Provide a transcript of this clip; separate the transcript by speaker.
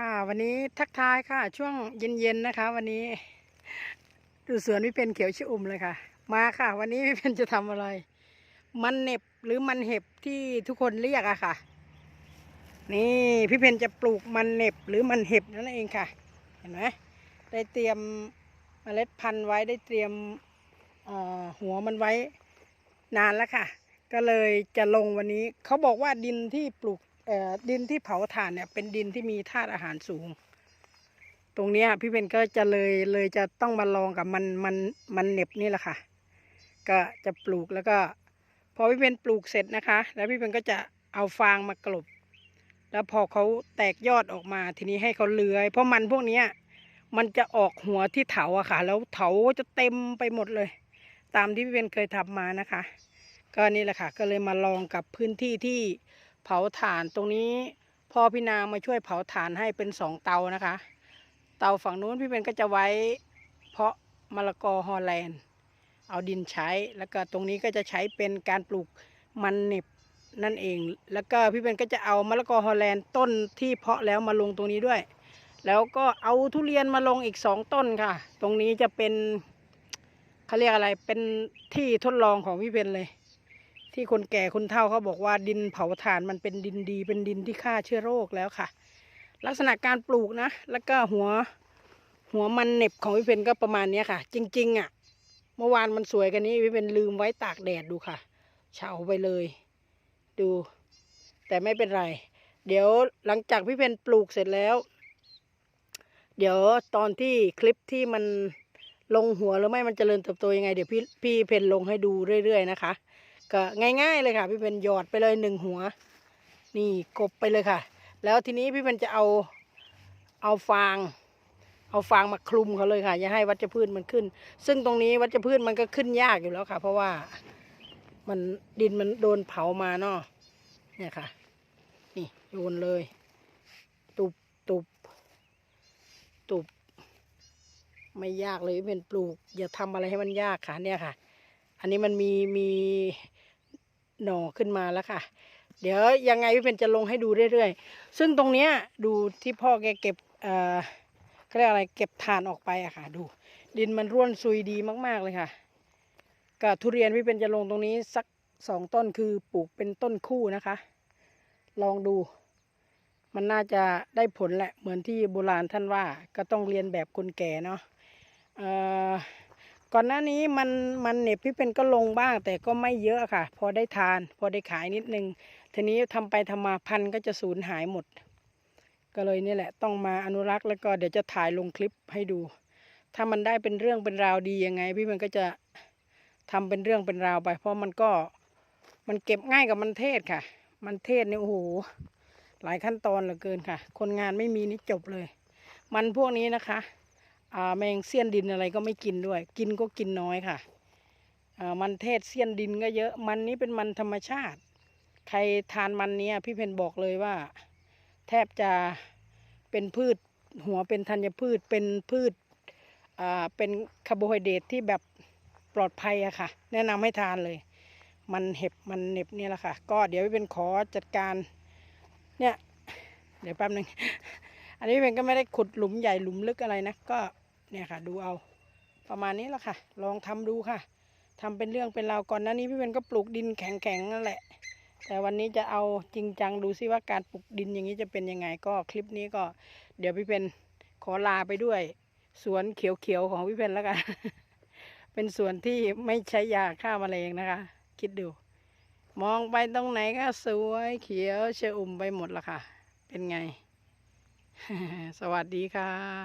Speaker 1: ค่ะ วันนี้ทักทายค่ะ ช่วงเย็นๆนะคะ วันนี้ ดูสวนพี่เพนเขียวชอุ่มเลยค่ะ มาค่ะ วันนี้พี่เพนจะทำอะไร มันเน็บหรือมันเห็บที่ทุกคนเรียกอะค่ะ นี่พี่เพนจะปลูกมันเน็บหรือมันเห็บนั่นเองค่ะ เห็นไหมได้เตรียมเมล็ดพันธุ์ไว้ได้เตรียมหัวมันไว้นานแล้วค่ะ ก็เลยจะลงวันนี้ เขาบอกว่าดินที่ปลูก ดินที่เผาถ่านเนี่ย เป็นดินที่มีธาตุอาหารสูง ตรงนี้พี่เพนก็จะเลยเลยจะต้องมาลองกับมันมันมันเหน็บนี่แหละค่ะ ก็จะปลูกแล้วก็ พอพี่เพนปลูกเสร็จนะคะ แล้วพี่เพนก็จะเอาฟางมากลบ แล้วพอเขาแตกยอดออกมาทีนี้ให้เขาเลื้อย เพราะมันพวกนี้มันจะออกหัวที่เถาอะค่ะ แล้วเถาจะเต็มไปหมดเลย ตามที่พี่เพนเคยทำมานะคะ ก็นี่แหละค่ะ ก็เลยมาลองกับพื้นที่ที่ เผาถ่านตรงนี้พ่อพี่นางมาช่วยเผาถ่านให้เป็นสองเตานะคะ เตาฝั่งนู้นพี่เพนก็จะไว้ เพาะมะละกอฮอลแลนด์ เอาดินใช้แล้วก็ตรงนี้ก็จะใช้เป็นการปลูกมันเหน็บนั่นเอง แล้วก็พี่เพนก็จะเอามะละกอฮอลแลนด์ต้นที่เพาะแล้วมาลงตรงนี้ด้วย แล้วก็เอาทุเรียนมาลงอีกสองต้นค่ะ ตรงนี้จะเป็นเขาเรียกอะไรเป็นที่ทดลองของพี่เพนเลย ที่คนแก่คนเฒ่าเขาบอกว่าดินเผาถ่านมันเป็นดินดี เป็นดินที่ฆ่าเชื้อโรคแล้วค่ะ ลักษณะการปลูกนะ แล้วก็หัวหัวมันเน็บของพี่เพนก็ประมาณนี้ค่ะ จริง ๆอะ เมื่อวานมันสวยกันนี้พี่เพนลืมไว้ตากแดดดูค่ะเฉาไปเลย ดู แต่ไม่เป็นไร เดี๋ยวหลังจากพี่เพนปลูกเสร็จแล้ว เดี๋ยวตอนที่คลิปที่มันลงหัวหรือไม่มันจเจริญเติบโตยังไง เดี๋ยวพี่พี่เพนลงให้ดูเรื่อยๆนะคะ ก็ง่าย ๆ เลยค่ะ พี่เพนหยอดไปเลยหนึ่งหัว นี่กบไปเลยค่ะ แล้วทีนี้พี่เพนจะเอาเอาฟาง เอาฟางมาคลุมเขาเลยค่ะ อย่าให้วัชพืชมันขึ้น ซึ่งตรงนี้วัชพืชมันก็ขึ้นยากอยู่แล้วค่ะ เพราะว่ามันดินมันโดนเผามาเนาะเนี่ยค่ะ นี่โยนเลย ตุบตุบตุบไม่ยากเลยเป็นปลูก อย่าทำอะไรให้มันยากค่ะเนี่ยค่ะ อันนี้มันมีมี หน่อขึ้นมาแล้วค่ะ เดี๋ยวยังไงพี่เพนจะลงให้ดูเรื่อยๆ ซึ่งตรงเนี้ยดูที่พ่อแกเก็บเอ่อเขาเรียกอะไรเก็บถ่านออกไปอะค่ะ ดู ดินมันร่วนซุยดีมากๆเลยค่ะกับทุเรียนพี่เป็นจะลงตรงนี้สักสองต้นคือปลูกเป็นต้นคู่นะคะ ลองดู มันน่าจะได้ผลแหละเหมือนที่โบราณท่านว่า ก็ต้องเรียนแบบคนแก่เนาะเอ่อ ก่อนหน้านี้มันมันเน็บพี่เป็นก็ลงบ้าง แต่ก็ไม่เยอะค่ะ พอได้ทาน พอได้ขายนิดนึงทีนี้ทำไปทำมาพันก็จะสูญหายหมด ก็เลยนี่แหละ ต้องมาอนุรักษ์แล้วก็เดี๋ยวจะถ่ายลงคลิปให้ดู ถ้ามันได้เป็นเรื่องเป็นราวดียังไง พี่มันก็จะทำเป็นเรื่องเป็นราวไป เพราะมันก็มันเก็บง่ายกับมันเทศค่ะ มันเทศเนี่ยโอ้โหหลายขั้นตอนเหลือเกินค่ะ คนงานไม่มีนี่จบเลย มันพวกนี้นะคะ แมงเสี้ยนดินอะไรก็ไม่กินด้วย กินก็กินน้อยค่ะมันเทศเสี้ยนดินก็เยอะ มันนี้เป็นมันธรรมชาติ ใครทานมันเนี้ยพี่เพนบอกเลยว่า แทบจะเป็นพืชหัวเป็นธัญพืชเป็นพืชเป็นคาร์โบไฮเดรตที่แบบปลอดภัยอะค่ะ แนะนำให้ทานเลย มันเห็บมันเน็บเนี่ยแหละค่ะ ก็เดี๋ยวพี่เป็นขอจัดการเนี่ยเดี๋ยวแป๊บหนึ่งอันนี้เป็นก็ไม่ได้ขุดหลุมใหญ่หลุมลึกอะไรนะก็ เนี่ยค่ะ ดูเอาประมาณนี้แหละค่ะ ลองทำดูค่ะทำเป็นเรื่องเป็นราวก่อนหน้านี้พี่เป็นก็ปลูกดินแข็งๆนั่นแหละ แต่วันนี้จะเอาจริงจังดูซิว่าการปลูกดินอย่างนี้จะเป็นยังไงก็คลิปนี้ก็ เดี๋ยวพี่เพนขอลาไปด้วย สวนเขียวๆของพี่เพนแล้วกัน เป็นสวนที่ไม่ใช้ยาฆ่าแมลงนะคะ คิดดู มองไปตรงไหนก็สวยเขียวเชอุ่มไปหมดละค่ะ เป็นไง สวัสดีค่ะ